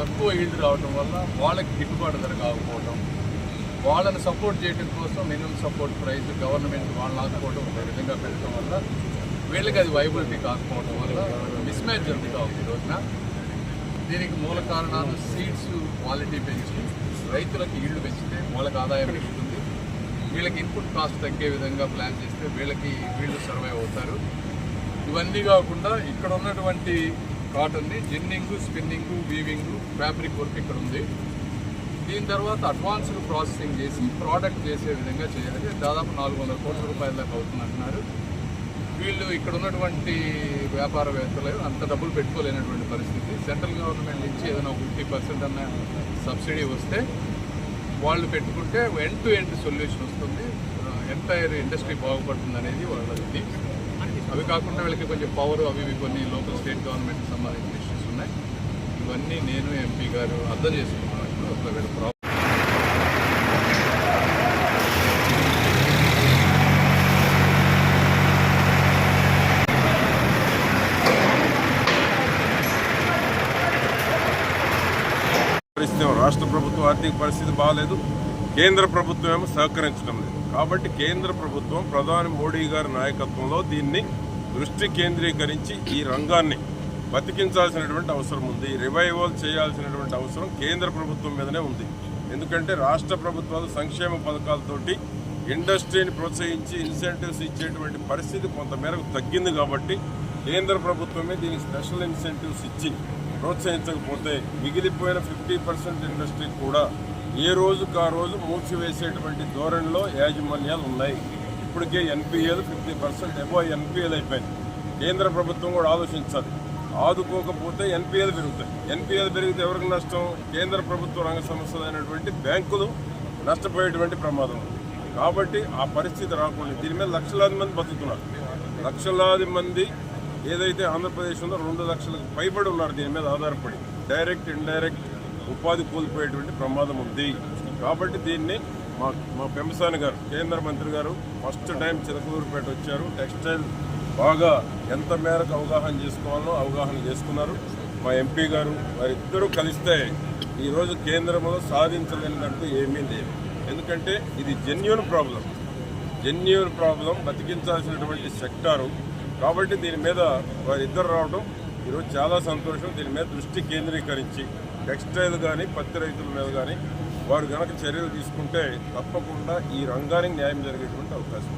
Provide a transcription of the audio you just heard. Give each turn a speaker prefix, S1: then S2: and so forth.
S1: తక్కువ ఈల్డ్ కావటం వల్ల వాళ్ళకి గిట్టుబాటు ధర కాకపోవడం వాళ్ళని సపోర్ట్ చేయడం కోసం మినిమం సపోర్ట్ ప్రైస్ గవర్నమెంట్ వాళ్ళని ఆదుకోవడం ఒక విధంగా పెట్టడం వల్ల వీళ్ళకి అది వైబిలిటీ కాకపోవడం వల్ల మిస్ మ్యాచ్ జరుగుతూ ఉంది రోజున. దీనికి మూల కారణాలు సీడ్స్ క్వాలిటీ పెంచి రైతులకు ఈల్డ్ పెంచితే వాళ్ళకి ఆదాయం పెరుగుతుంది. వీళ్ళకి ఇన్పుట్ కాస్ట్ తగ్గే విధంగా ప్లాన్ చేస్తే వీళ్ళకి వీళ్ళు సర్వైవ్ అవుతారు. ఇవన్నీ కాకుండా ఇక్కడ ఉన్నటువంటి కాటన్ని ginning spinning weaving fabric work ఇక్కడ ఉంది. దీని తర్వాత అడ్వాన్స్డ్ ప్రాసెసింగ్ చేసి ప్రోడక్ట్ చేసే విధంగా చేయాలి దాదాపు నాలుగు వందల కోట్ల రూపాయల దాకా అవుతుంది అంటున్నారు వీళ్ళు ఇక్కడ ఉన్నటువంటి వ్యాపారవేత్తలు అంత డబ్బులు పెట్టుకోలేనటువంటి పరిస్థితి. సెంట్రల్ గవర్నమెంట్ నుంచి ఏదైనా ఫిఫ్టీ పర్సెంట్ అన్న సబ్సిడీ వస్తే వాళ్ళు పెట్టుకుంటే ఎండ్ టు ఎండ్ సొల్యూషన్ వస్తుంది. ఎంటైర్ ఇండస్ట్రీ బాగుపడుతుంది అనేది వాళ్ళది అవి కాకుండా వీళ్ళకి కొంచెం పవర్ అవి ఇవి కొన్ని లోకల్ స్టేట్ గవర్నమెంట్కి సంబంధించిన ఇష్యూస్ ఉన్నాయి. ఇవన్నీ నేను ఎంపీ గారు అర్థం చేసుకున్నాను ఇప్పుడు వీళ్ళ ప్రాబ్లం
S2: పరిస్థితి రాష్ట్ర ప్రభుత్వం ఆర్థిక పరిస్థితి బాగాలేదు. కేంద్ర ప్రభుత్వం ఏమో సహకరించడం లేదు. కాబట్టి కేంద్ర ప్రభుత్వం ప్రధాని మోడీ గారి నాయకత్వంలో దీన్ని దృష్టి కేంద్రీకరించి ఈ రంగాన్ని బతికించాల్సినటువంటి అవసరం ఉంది. రివైవల్ చేయాల్సినటువంటి అవసరం కేంద్ర ప్రభుత్వం మీదనే ఉంది. ఎందుకంటే రాష్ట్ర ప్రభుత్వాలు సంక్షేమ పథకాలతోటి ఇండస్ట్రీని ప్రోత్సహించి ఇన్సెంటివ్స్ ఇచ్చేటువంటి పరిస్థితి కొంతమేరకు తగ్గింది కాబట్టి కేంద్ర ప్రభుత్వమే దీనికి స్పెషల్ ఇన్సెంటివ్స్ ఇచ్చి ప్రోత్సహించకపోతే మిగిలిపోయిన ఫిఫ్టీ పర్సెంట్ ఇండస్ట్రీ కూడా ఏ రోజుకు ఆ రోజు మూసివేసేటువంటి ధోరణిలో యాజమాన్యాలు ఉన్నాయి. ఇప్పటికే NPL fifty percent above NPL అయిపోయింది. కేంద్ర ప్రభుత్వం కూడా ఆలోచించాలి ఆదుకోకపోతే ఎన్పిఎల్ పెరుగుతాయి. ఎన్పిఎల్ పెరిగితే ఎవరికి నష్టం? కేంద్ర ప్రభుత్వ రంగ సంస్థలైనటువంటి అయినటువంటి బ్యాంకులు నష్టపోయేటువంటి ప్రమాదం. ఉంది కాబట్టి ఆ పరిస్థితి రాకుండా దీని మీద లక్షలాది మంది బతుకుతున్నారు. లక్షలాది మంది ఏదైతే ఆంధ్రప్రదేశ్ ఉందో రెండు లక్షలకు పైబడి ఉన్నారు దీని మీద ఆధారపడి. డైరెక్ట్ ఇండైరెక్ట్ ఉపాధి కోల్పోయేటువంటి ప్రమాదం ఉంది. కాబట్టి దీన్ని మా మా పెంపసాని గారు కేంద్ర మంత్రి గారు ఫస్ట్ టైం చిలకలూరుపేట వచ్చారు. టెక్స్టైల్ బాగా ఎంత మేరకు అవగాహన చేసుకోవాలో అవగాహన చేసుకున్నారు. మా ఎంపీ గారు వారిద్దరూ కలిస్తే ఈరోజు కేంద్రంలో సాధించలేనిదంటూ ఏమీ లేదు. ఎందుకంటే ఇది జెన్యున్ ప్రాబ్లం జెన్యున్ ప్రాబ్లం బతికించాల్సినటువంటి సెక్టారు. కాబట్టి దీని మీద వారిద్దరు రావడం ఈరోజు చాలా సంతోషం. దీని మీద దృష్టి కేంద్రీకరించి టెక్స్టైల్ కానీ పత్తి రైతుల మీద కానీ వారు కనుక చర్యలు తీసుకుంటే తప్పకుండా ఈ రంగానికి న్యాయం జరిగేటువంటి అవకాశం.